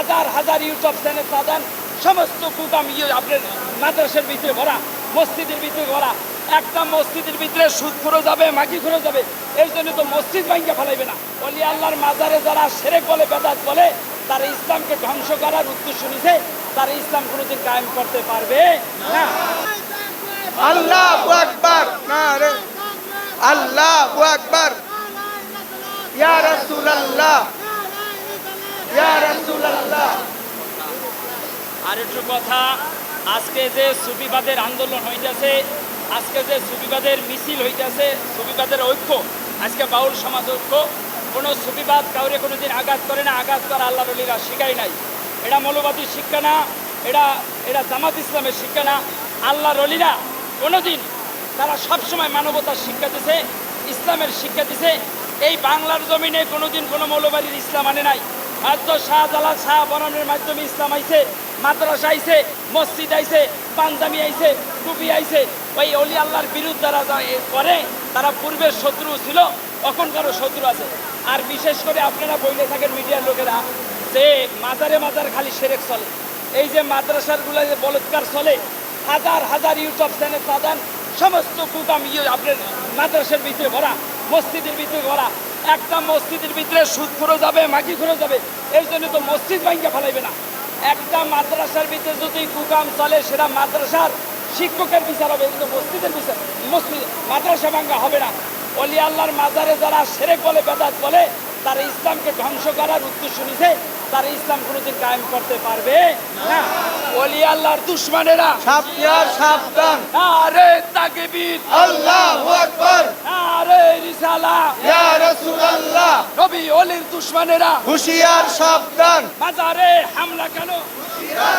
হাজার হাজার YouTube channel সাধান সমস্ত কুকাম ইয়ে আপনার মাদ্রাসার ভিতরে ভরা, মসজিদের ভিতরে ভরা। একটা মসজিদের ভিতরে সুদ করে যাবে মাগি করে যাবে। এর জন্য তো মসজিদ ভাঙ্গা ফেলাইবে না। অলি আল্লাহর মাজারে যারা সেরেক বলে, বেদাত বলে, তারা ইসলামকে ধ্বংস করার উদ্দেশ্য নিছে। তারা ইসলাম কোনোদিন কায়েম করতে পারবে না। আল্লাহ আকবার নারে আল্লাহ আকবার। ইয়া রাসূলুল্লাহ। আর একটু কথা, আজকে যে সুবিবাদের আন্দোলন হইতেছে, আজকে যে সুবিবাদের মিছিল হইতেছে সুবিবাদের ঐক্য, আজকে বাউল সমাজ ঐক্য, কোনো সুবিবাদ কাউরে কোনোদিন আঘাত করে না, আঘাত করা আল্লাহ রলিরা শিখাই নাই। এটা মৌলবাদী শিক্ষা না, এটা এটা জামাত ইসলামের শিক্ষা না। আল্লাহ রলিরা কোনোদিন তারা সবসময় মানবতার শিক্ষা দিছে, ইসলামের শিক্ষা দিছে। এই বাংলার জমিনে কোনোদিন কোনো মৌলবাদীর ইসলাম আনে নাই। হয়তো শাহজালাল শাহ বনামের মাধ্যমে ইসলাম আইছে, মাদ্রাসা আইছে, মসজিদ আইছে পাঞ্জামি আইছে, টুপি আইছে। ওই অলি আল্লাহর বিরুদ্ধে যারা করে তারা পূর্বের শত্রু ছিল এখনকারও শত্রু আছে। আর বিশেষ করে আপনারা বইলে থাকেন মিডিয়ার লোকেরা, যে মাজারে মাজার খালি সেরেক চলে। এই যে মাদ্রাসারগুলো যে বলৎকার চলে, হাজার হাজার ইউটিউব চ্যানেল সাধান সমস্ত কুকাম ইয়ে আপনার মাদ্রাসার ভিতরে ভরা, মসজিদের ভিতরে ভরা একটা মসজিদের ভিতরে সুদ করে যাবে মাগি করে যাবে এই জন্য তো মসজিদ ভাঙ্গা ফেলাইবে না। একটা মাদ্রাসার ভিতরে যদি কুকাম চলে সেটা মাদ্রাসার শিক্ষকের বিচার হবে কিন্তু মসজিদের বিচার মসজিদ মাদ্রাসা ভাঙ্গা হবে না। অলি আল্লাহর মাজারে যারা সেরেক বলে বেদাত বলে তারা ইসলামকে ধ্বংস করার উদ্দেশ্য নিছে তারা ইসলাম কোনোদিন কায়েম করতে পারবে না। অলি আল্লাহর দুশ্মনেরা সাবধান সাবধান। আরে তাকবীর আল্লাহু আকবার। আরে রিসালা রাসূলুল্লাহ। নবী অলির দুশমনেরা। হুশিয়ার সাবধান। বাজারে হামলা কেন? হুশিয়ার